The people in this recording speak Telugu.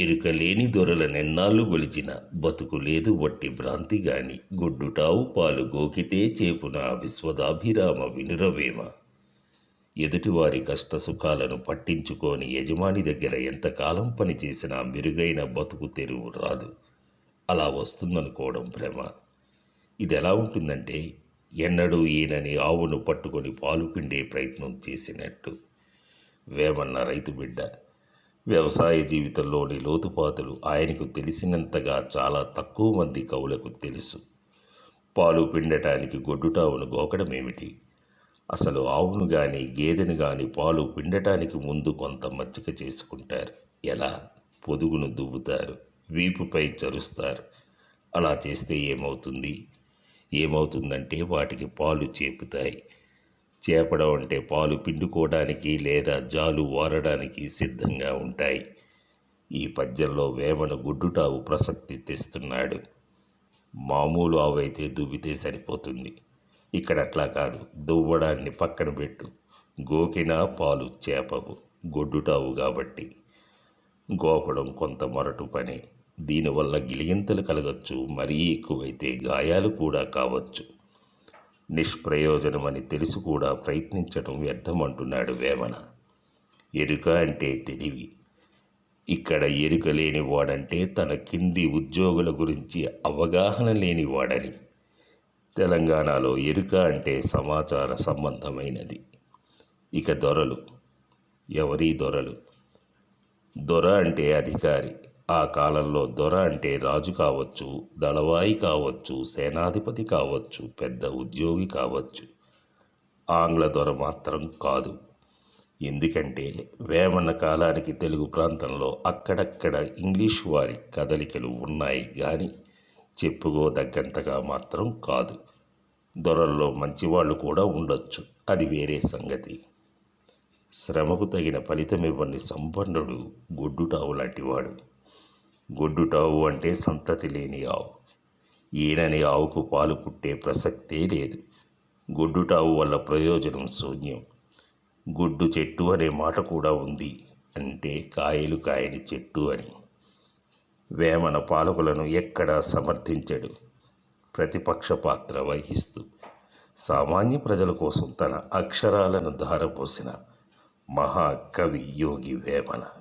ఎరుక లేని దొరల నెన్నాళ్ళు గొలిచిన బతుకు లేదు వట్టి భ్రాంతి గాని గొడ్డుటావు పాలు గోకితే చేపున విశ్వదాభిరామ వినురవేమ. ఎదుటివారి కష్ట సుఖాలను పట్టించుకొని యజమాని దగ్గర ఎంతకాలం పనిచేసినా మెరుగైన బతుకు తెరువు రాదు. అలా వస్తుందనుకోవడం భ్రమ. ఇది ఎలా ఉంటుందంటే ఎన్నడూ ఈయనని ఆవును పట్టుకొని పాలు పిండే ప్రయత్నం చేసినట్టు. వేమన్న రైతు బిడ్డ వ్యవసాయ జీవితంలోని లోతుపాతులు ఆయనకు తెలిసినంతగా చాలా తక్కువ మంది కవులకు తెలుసు. పాలు పిండటానికి గొడ్డుటావును గోకడమేమిటి అసలు ఆవును కానీ గేదెను కానీ పాలు పిండటానికి ముందు కొంత మచ్చిక చేసుకుంటారు. ఎలా? పొదుగును దువ్వుతారు వీపుపై చరుస్తారు. అలా చేస్తే ఏమవుతుంది? ఏమవుతుందంటే వాటికి పాలు చేపుతాయి. చేపడ అంటే పాలు పిండుకోవడానికి లేదా జాలు వారడానికి సిద్ధంగా ఉంటాయి. ఈ పద్యంలో వేమన గుడ్డుటావు ప్రసక్తి తెస్తున్నాడు. మామూలు ఆవైతే దువ్వితే సరిపోతుంది. ఇక్కడ అట్లా కాదు దువ్వడాన్ని పక్కన పెట్టు. గోకినా పాలు చేపవు గొడ్డుటావు కాబట్టి. గోకడం కొంత మొరటు పని. దీనివల్ల గిలిగింతలు కలగచ్చు మరీ ఎక్కువైతే గాయాలు కూడా కావచ్చు. నిష్ప్రయోజనమని తెలిసి కూడా ప్రయత్నించడం వ్యర్థమంటున్నాడు వేమన. ఎరుక అంటే తెలివి. ఇక్కడ ఎరుక లేనివాడంటే తన కింది ఉద్యోగుల గురించి అవగాహన లేనివాడని. తెలంగాణలో ఎరుక అంటే సమాచార సంబంధమైనది. ఇక దొరలు. ఎవరి దొరలు? దొర అంటే అధికారి. ఆ కాలంలో దొర అంటే రాజు కావచ్చు దళవాయి కావచ్చు సేనాధిపతి కావచ్చు పెద్ద ఉద్యోగి కావచ్చు. ఆంగ్ల దొర మాత్రం కాదు. ఎందుకంటే వేమన కాలానికి తెలుగు ప్రాంతంలో అక్కడక్కడ ఇంగ్లీష్ వారి కదలికలు ఉన్నాయి కానీ చెప్పుకోదగ్గంతగా మాత్రం కాదు. దొరల్లో మంచివాళ్ళు కూడా ఉండొచ్చు. అది వేరే సంగతి. శ్రమకు తగిన ఫలితమివ్వని సంపన్నుడు గొడ్డుటావు లాంటివాడు. గొడ్డుటావు అంటే సంతతి లేని ఆవు. ఈయనని ఆవుకు పాలు పుట్టే ప్రసక్తే లేదు. గొడ్డుటావు వల్ల ప్రయోజనం శూన్యం. గుడ్డు చెట్టు అనే మాట కూడా ఉంది అంటే కాయలు కాయని చెట్టు అని. వేమన పాలకులను ఎక్కడా సమర్థించడు. ప్రతిపక్ష పాత్ర వహిస్తూ. సామాన్య ప్రజల కోసం తన అక్షరాలను ధారపోసిన మహాకవి యోగి వేమన.